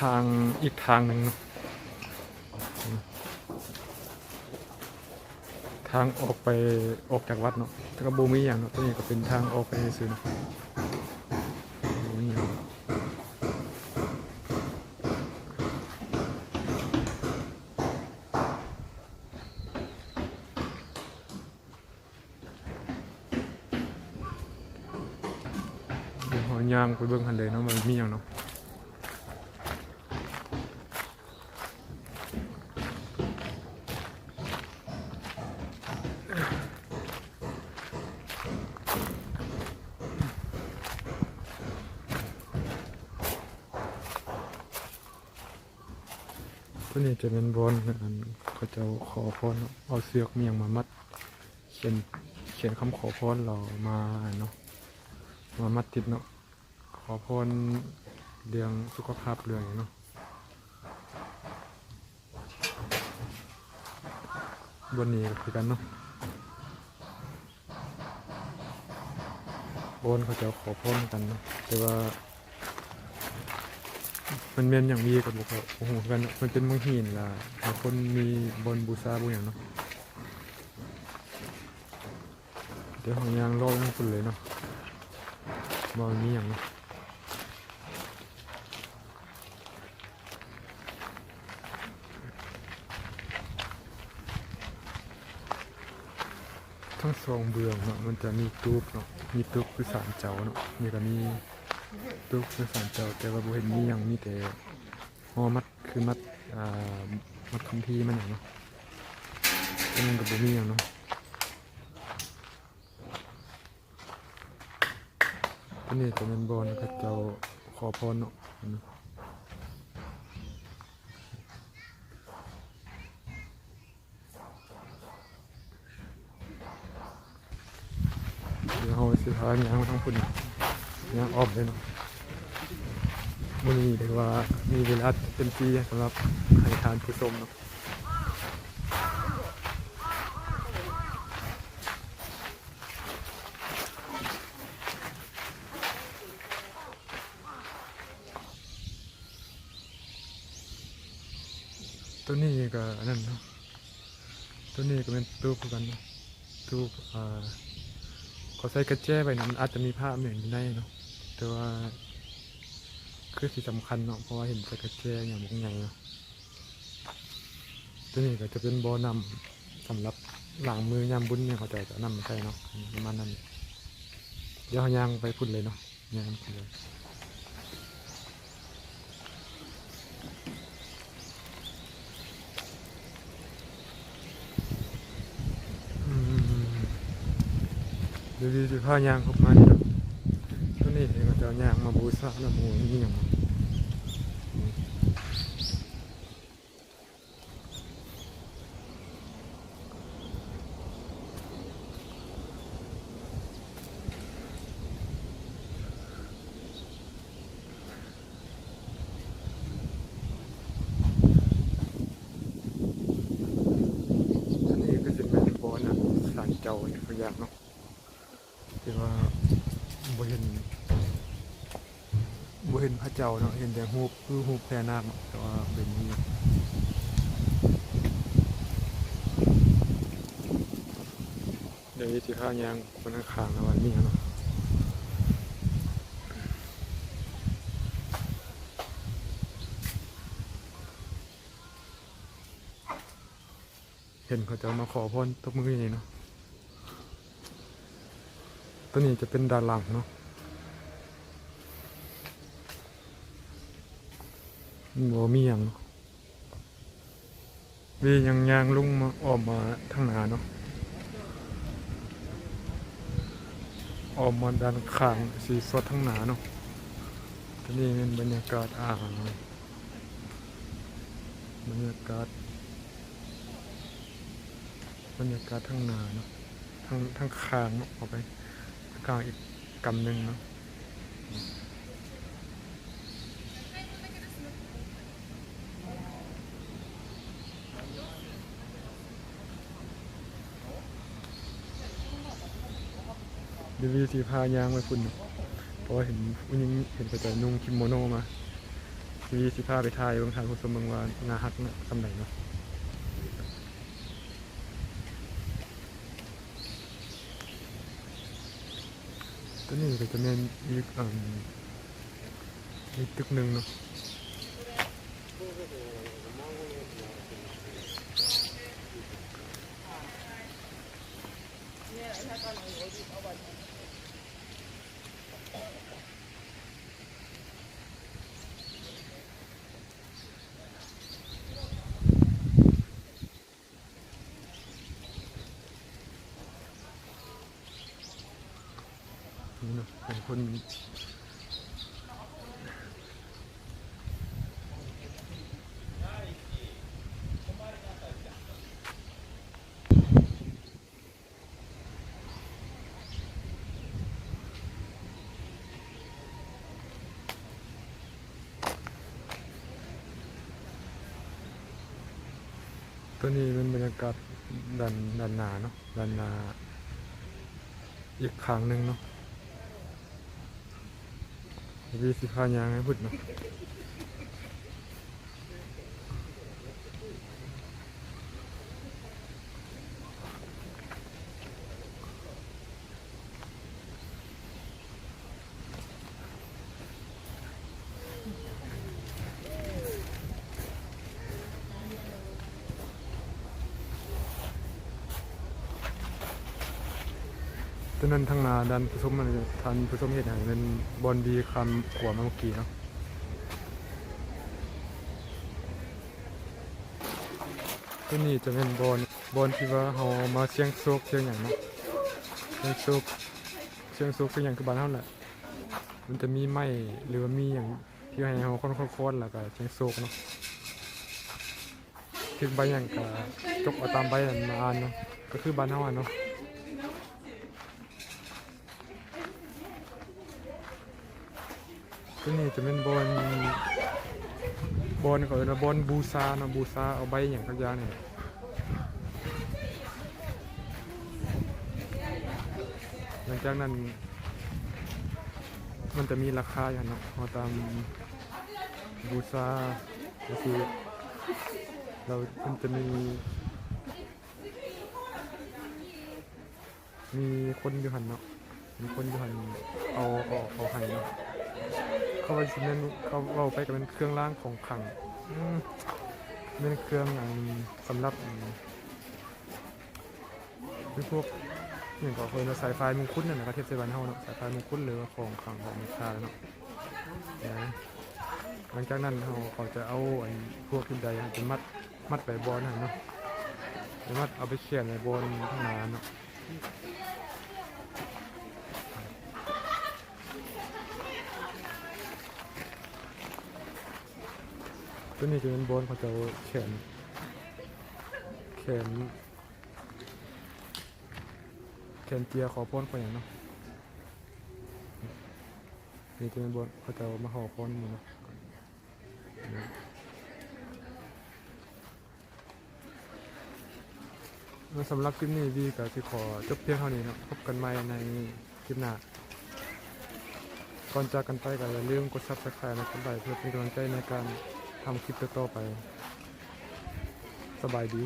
ทางอีกทางหนึ่งทางออกไปออกจากวัดเนาะต่ก็บูมีอย่างเนาะตัวนี้ก็เป็นทางออกไปซื้อนะย่างเดี๋ยยางไปเบิ่งคันเลยเนาะมันมีอย่างเนาะ ตัวนี้จะเป็นบอลอันเขาจะขอพรเอาเสือกเมียงมามัด เขียนเขียนคำขอพรเรามาเนาะมามัดติดเนาะขอพรเรื่องสุขภาพเรื่องเนาะบนนี้ก็คือกันเนาะบนเขาจะขอพรกันเนาะแต่ว่า มันเป็นอย่างมีกับบุคคลโอ้โหกันเนอะมันเป็นมืองหินล่ะบางคนมีบนบูชาบุอย่างเนาะเดี๋ยวของยางรอลงคุณเลยเนาะบอมีอย่างเนาะทั้งสองเบืองเนาะมันจะมีตูบเนาะมีตูบคือสามเจ้าเนาะนี่ก็มี ตู้คือสารเจ้าแต่ว่าบุเห็นมีอย่างมีแต่หอมัดคือมัดอ่ามัดคัมภีร์มันอย่างเนาะแต่มันกับบุมีอย่างเนาะตัวนี้จะเป็นบอลกับเจ้าขอพรเนาะเดี๋ยวเราสิพาเนี่ยมาทั้งพุ่น เนี่ยออกเลยเนาะวันนี้ถือว่ามีเวลาเต็มที่สำหรับให้ทานผู้ชมเนาะตัวนี้ก็อันนั้นเนาะตัวนี้ก็เป็นตู้คือกันเนาะตู้อ่าเขาใส่กระแจไปนะมันอาจจะมีผ้าเหมือนอยู่ในเนาะ แต่ว่า คือที่สำคัญเนาะเพราะว่าเห็นสกระแจอย่างมุกไงเนาะตัวนี้ก็จะเป็นบ่อนำสำหรับหลังมือยามบุญเนี่ยเขาจะจะนำมาใช้เนาะประมาณนั้นเดี๋ยวย่างไปพุ่นเลยเนาะย่างไปเลยอืมเดี๋ยวดีๆพายางเข้ามานี่เนาะ ตันี้เองก็จะเอาย่างมาบูชาแล้วหมูนี่อย่างนั้นอันนี้ก็จะเป็นบอนนะสารเจ้าเนี่ยเขาอยากเนาะที่ว่าบ่เห็น บ่เห็นพระเจ้าเนาะเห็นแต่รูปคือรูปแพรนาคเนาะแต่ว่าเป็นนี่เดี๋ยวสิข้าวยางคนข้างๆแล้ววันนี้เนาะเห็นเขาจะมาขอพรตบมือนี่เนาะตัวนี้จะเป็นด้านหลังเนาะ บ่มีหยังเนาะวียังยางลุงมาออกมาทางหนาเนาะออกมาด้านข้างสีสดทางหนาเนาะตัวนี้เป็นบรรยากาศอ่างบรรยากาศบรรยากาศทางหนาเนาะทางทางข้างเนาะออกไปกลางอีกกำหนึ่งเนาะ ดียววีสีพายางไปฝุ่นเพราะเห็นผู้หญิงเห็นเขาจะนุ่งคิโมโนมาสีทีวีสิพาไปถ่ายบางทางคุณสมเมืองวานาฮักนะคำไหนเนาะตัวนี้ก็จะเป็นอีกอืมอีกตึกหนึ่งเนาะ เนะเป็นคนตัวนี้เป็นบรรยากาศดันดันนาเนาะดันนาอีกครั้งหนึ่งเนาะ ดีสิพายางให้พุดเนาะ ตอนนั้นทางนาดันผสมมันทันผสมเห็ดอย่างเป็นบอลดีคำขวามเมื่อกี้เนาะตัวนี้จะเป็นบอลบอลที่ว่าเขามาเชียงโซกเชียงอย่างเนาะเชียงโซกเชียงโซกคืออย่างคือบ้านเท่าแหละมันจะมีไม้หรือว่ามีอย่างที่ให้เขาค้อนๆๆแล้วก็เชียงโซกเนาะถึงใบอย่างก็จกเอาตามใบนั้นมาอ่านเนาะก็คือบ้านเท่าเนาะ ตัวนี้จะเป็นบอลบอลเขาเรียกว่าบอลบูซาเนาะบูซาเอาใบอย่างสักอย่างเนี่ยหลังจากนั้น มันจะมีราคาอย่างเนาะเอาตามบูซาก็คือเรามันจะมี มีคนอยู่หันเนาะมีคนอยู่หันเอาเอาเอาให้เนาะ เขาว่าสิแม่นเขาเอาไปกับเป็นเครื่องล่างของขังเป็นเครื่องอันสำหรับพวกอย่างก็เคยมาสายไฟมงคุดนั่นนะก็เทียบใส่บ้านเฮาเนาะสายไฟมงคุดหรือว่าของขังของมีค่าเนาะหลังจากนั้นเขาเขาจะเอาไอ้พวกขึ้นใดจะมัดมัดใบบอลนะเนาะจะมัดเอาไปเขียนในบอลข้างหน้าเนาะ ตัวนี้จะเป็นบอลเขาจะเอาแขนแขนแขนเจียขอพ้นไปอย่างเนาะนี่จะเป็นบอลเขาจะมาห่อพ้นหมดเนาะสำหรับคลิปนี้วีกับที่ขอจบเพียงเท่านี้เนาะพบกันใหม่ในคลิปหน้าก่อนจากกันไปก็อย่าลืมกด subscribe นะครับเพื่อเป็นกำลังใจในการ ทำคลิปต่อๆไป สบายดี